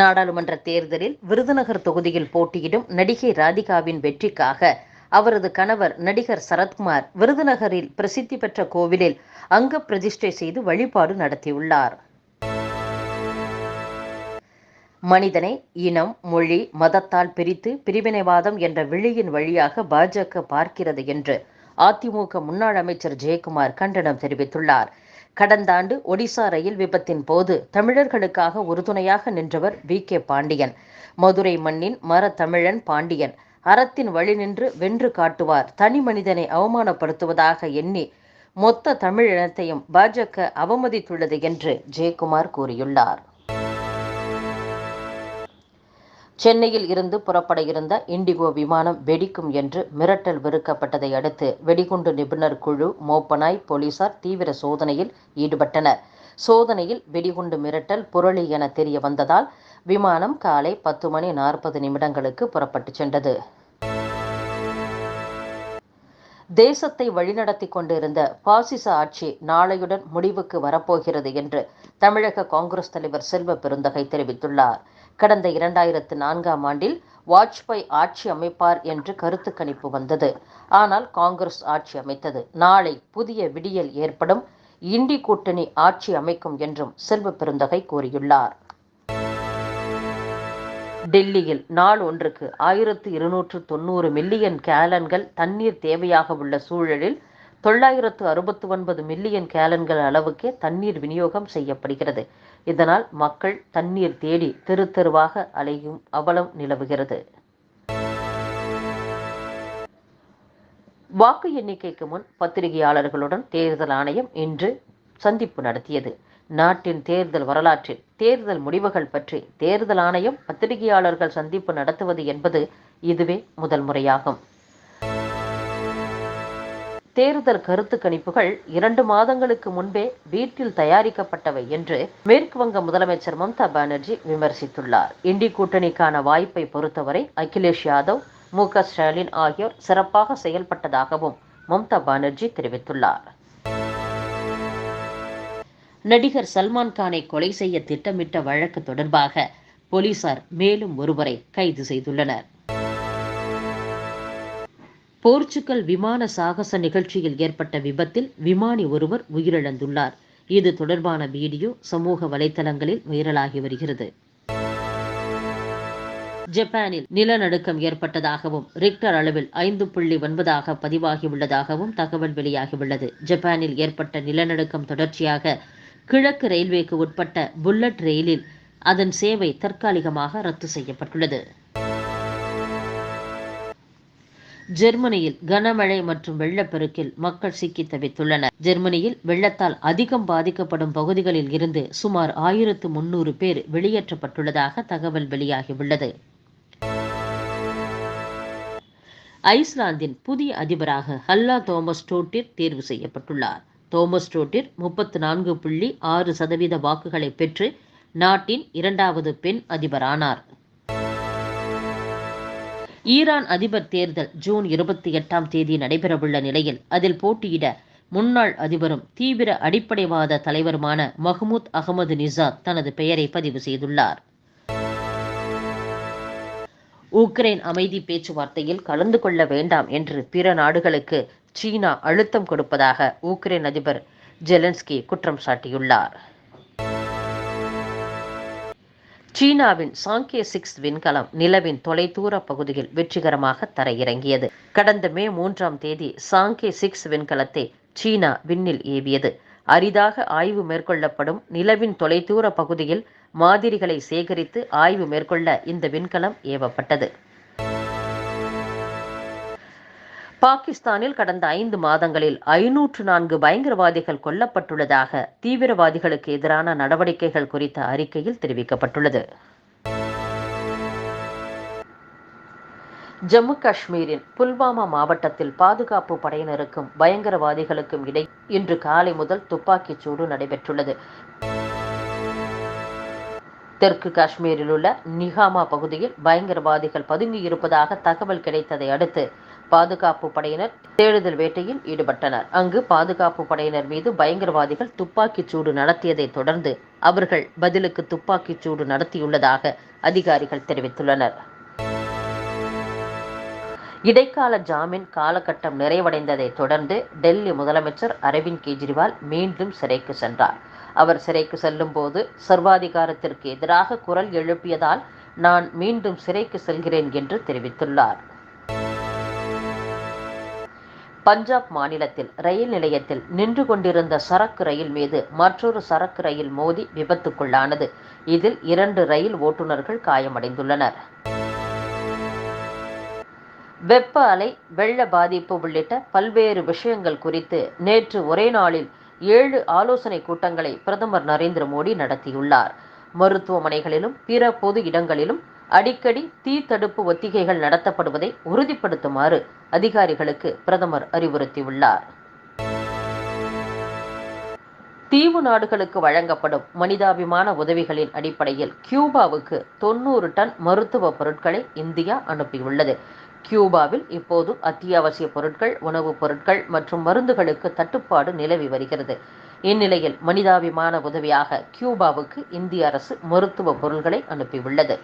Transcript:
நாடாளுமன்ற தேர்தலில் விருதுநகர் தொகுதியில் போட்டியிடும் நடிகை ராதிகாவின் வெற்றிக்காக அவரது கணவர் நடிகர் சரத்குமார் விருதுநகரில் பிரசித்தி பெற்ற கோவிலில் அங்க பிரதிஷ்டை செய்து வழிபாடு நடத்தியுள்ளார். மனிதனை இனம் மொழி மதத்தால் பிரித்து பிரிவினைவாதம் என்ற விழியின் வழியாக பாஜக பார்க்கிறது என்று அதிமுக முன்னாள் அமைச்சர் ஜெயக்குமார் கண்டனம் தெரிவித்துள்ளார். கடந்த ஆண்டு ஒடிசா ரயில் விபத்தின் போது தமிழர்களுக்காக உறுதுணையாக நின்றவர் வி. கே. பாண்டியன். மதுரை மண்ணின் மர தமிழன் பாண்டியன். அறத்தின் வழி நின்று வென்று காட்டுவார். தனி மனிதனை அவமானப்படுத்துவதாக எண்ணி மொத்த தமிழினத்தையும் பாஜக அவமதித்துள்ளது என்று ஜெயக்குமார் கூறியுள்ளார். சென்னையில் இருந்து புறப்பட இருந்த இண்டிகோ விமானம் வெடிக்கும் என்று மிரட்டல் விடுக்கப்பட்டதை அடுத்து வெடிகுண்டு நிபுணர் குழு மோப்பனாய் போலீசார் தீவிர சோதனையில் ஈடுபட்டனர். சோதனையில் வெடிகுண்டு மிரட்டல் புரளி என தெரிய வந்ததால் விமானம் காலை பத்து மணி நாற்பது நிமிடங்களுக்கு புறப்பட்டுச் சென்றது. தேசத்தை வழிநடத்தி கொண்டிருந்த பாசிச ஆட்சி நாளையுடன் முடிவுக்கு வரப்போகிறது என்று தமிழக காங்கிரஸ் தலைவர் செல்வ பெருந்தகை தெரிவித்துள்ளார். கடந்த இரண்டாயிரத்து நான்காம் ஆண்டில் வாஜ்பாய் ஆட்சி அமைப்பார் என்று கருத்து கணிப்பு வந்தது. ஆனால் காங்கிரஸ் ஆட்சி அமைத்தது. நாளை புதிய விடியல் ஏற்படும். இண்டி கூட்டணி ஆட்சி அமைக்கும் என்றும் செல்வ பெருந்தகை கூறியுள்ளார். டெல்லியில் நாள் ஒன்றுக்கு ஆயிரத்து இருநூற்று தொண்ணூறு மில்லியன் கேலன்கள் தண்ணீர் தேவையாக உள்ள சூழலில் தொள்ளாயிரத்து அறுபத்து ஒன்பது மில்லியன் கேலன்கள் அளவுக்கே தண்ணீர் விநியோகம் செய்யப்படுகிறது. இதனால் மக்கள் தண்ணீர் தேடி தெரு தெருவாக அலையும் அவலம் நிலவுகிறது. வாக்கு எண்ணிக்கைக்கு முன் பத்திரிகையாளர்களுடன் தேர்தல் ஆணையம் இன்று சந்திப்பு நடத்தியது. நாட்டின் தேர்தல் வரலாற்றில் தேர்தல் முடிவுகள் பற்றி தேர்தல் ஆணையம் பத்திரிகையாளர்கள் சந்திப்பு நடத்துவது என்பது இதுவே முதல் முறையாகும். தேர்தல் கருத்து கணிப்புகள் இரண்டு மாதங்களுக்கு முன்பே வீட்டில் தயாரிக்கப்பட்டவை என்று மேற்கு வங்க முதலமைச்சர் மம்தா பானர்ஜி விமர்சித்துள்ளார். இண்டி கூட்டணிக்கான வாய்ப்பை பொறுத்தவரை அகிலேஷ் யாதவ் மு ஸ்டாலின் ஆகியோர் சிறப்பாக செயல்பட்டதாகவும் மம்தா பானர்ஜி தெரிவித்துள்ளார். நடிகர் சல்மான் கானை கொலை செய்ய திட்டமிட்ட வழக்கு தொடர்பாக போலீசார் மேலும் ஒருவரை கைது செய்துள்ளனர். போர்ச்சுகல் விமான சாகச நிகழ்ச்சியில் ஏற்பட்ட விபத்தில் விமானி ஒருவர் உயிரிழந்துள்ளார். இது தொடர்பான வீடியோ சமூக வலைதளங்களில் வைரலாகி வருகிறது. ஜப்பானில் நிலநடுக்கம் ஏற்பட்டதாகவும் ரிக்டர் அளவில் ஐந்து புள்ளி ஒன்பதாக பதிவாகியுள்ளதாகவும் தகவல் வெளியாகியுள்ளது. ஜப்பானில் ஏற்பட்ட நிலநடுக்கம் தொடர்ச்சியாக கிழக்கு ரயில்வேக்கு உட்பட்ட புல்லட் ரயிலில் அதன் சேவை தற்காலிகமாக ரத்து செய்யப்பட்டுள்ளது. ஜெர்மனியில் கனமழை மற்றும் வெள்ளப்பெருக்கில் மக்கள் சிக்கி தவித்துள்ளனர். ஜெர்மனியில் வெள்ளத்தால் அதிகம் பாதிக்கப்படும் பகுதிகளில் இருந்து சுமார் ஆயிரத்து முன்னூறு பேர் வெளியேற்றப்பட்டுள்ளதாக தகவல் வெளியாகியுள்ளது. ஐஸ்லாந்தின் புதிய அதிபராக ஹல்லா தோமஸ் டோட்டிர் தேர்வு செய்யப்பட்டுள்ளார். தோமஸ் டோட்டிர் முப்பத்து நான்கு புள்ளி ஆறு சதவீத வாக்குகளை பெற்று நாட்டின் இரண்டாவது பெண் அதிபரானார். ஈரான் அதிபர் தேர்தல் ஜூன் இருபத்தி எட்டாம் தேதி நடைபெறவுள்ள நிலையில் அதில் போட்டியிட முன்னாள் அதிபரும் தீவிர அடிப்படைவாத தலைவருமான மஹ்மூத் அகமது நிசாத் தனது பெயரை பதிவு செய்துள்ளார். உக்ரைன் அமைதி பேச்சுவார்த்தையில் கலந்து கொள்ள வேண்டாம் என்று பிற நாடுகளுக்கு சீனா அழுத்தம் கொடுப்பதாக உக்ரைன் அதிபர் ஜெலன்ஸ்கி குற்றம் சாட்டியுள்ளார். சீனாவின் சாங்கே சிக்ஸ் விண்கலம் நிலவின் தொலைதூர பகுதியில் வெற்றிகரமாக தரையிறங்கியது. கடந்த மே மூன்றாம் தேதி சாங்கே சிக்ஸ் விண்கலத்தை சீனா விண்ணில் ஏவியது. அரிதாக ஆய்வு மேற்கொள்ளப்படும் நிலவின் தொலைதூர பகுதியில் மாதிரிகளை சேகரித்து ஆய்வு மேற்கொள்ள இந்த விண்கலம் ஏவப்பட்டது. பாகிஸ்தானில் கடந்த ஐந்து மாதங்களில் ஐநூற்று நான்கு பயங்கரவாதிகள் கொல்லப்பட்டுள்ளதாக தீவிரவாதிகளுக்கு எதிரான நடவடிக்கைகள் குறித்த அறிக்கையில் தெரிவிக்கப்பட்டுள்ளது. ஜம்மு காஷ்மீரின் புல்வாமா மாவட்டத்தில் பாதுகாப்பு படையினருக்கும் பயங்கரவாதிகளுக்கும் இடை இன்று காலை முதல் துப்பாக்கிச் சூடு நடைபெற்றுள்ளது. தெற்கு காஷ்மீரில் உள்ள நிகாமா பகுதியில் பயங்கரவாதிகள் பதுங்கி இருப்பதாக தகவல் கிடைத்ததை அடுத்து பாதுகாப்பு படையினர் தேடுதல் வேட்டையில் ஈடுபட்டனர். அங்கு பாதுகாப்பு படையினர் மீது பயங்கரவாதிகள் துப்பாக்கிச் சூடு நடத்தியதை தொடர்ந்து அவர்கள் பதிலுக்கு துப்பாக்கிச் சூடு நடத்தியுள்ளதாக அதிகாரிகள் தெரிவித்துள்ளனர். இடைக்கால ஜாமீன் காலகட்டம் நிறைவடைந்ததை தொடர்ந்து டெல்லி முதலமைச்சர் அரவிந்த் கெஜ்ரிவால் மீண்டும் சிறைக்கு சென்றார். அவர் சிறைக்கு செல்லும் போது சர்வாதிகாரத்திற்கு எதிராக குரல் எழுப்பியதால் நான் மீண்டும் சிறைக்கு செல்கிறேன் என்று தெரிவித்துள்ளார். பஞ்சாப் மாநிலத்தில் ரயில் நிலையத்தில் நின்று கொண்டிருந்த சரக்கு ரயில் மீது மற்றொரு சரக்கு ரயில் மோதி விபத்துக்குள்ளானது. இதில் இரண்டு ரயில் ஓட்டுநர்கள் காயமடைந்துள்ளனர். வெப்ப அலை வெள்ள பாதிப்பு உள்ளிட்ட பல்வேறு விஷயங்கள் குறித்து நேற்று ஒரே நாளில் ஏழு ஆலோசனை கூட்டங்களை பிரதமர் நரேந்திர மோடி நடத்தியுள்ளார். மருத்துவமனைகளிலும் பிற பொது இடங்களிலும் அடிக்கடி தீ தடுப்பு ஒத்திகைகள் நடத்தப்படுவதை உறுதிப்படுத்துமாறு அதிகாரிகளுக்கு பிரதமர் அறிவுறுத்தியுள்ளார். தீவு நாடுகளுக்கு வழங்கப்படும் மனிதாபிமான உதவிகளின் அடிப்படையில் கியூபாவுக்கு தொண்ணூறு டன் மருத்துவ பொருட்களை இந்தியா அனுப்பியுள்ளது. கியூபாவில் இப்போது அத்தியாவசிய பொருட்கள் உணவுப் பொருட்கள் மற்றும் மருந்துகளுக்கு தட்டுப்பாடு நிலவி வருகிறது. இந்நிலையில் மனிதாபிமான உதவியாக கியூபாவுக்கு இந்திய அரசு மருத்துவ பொருட்களை அனுப்பியுள்ளது.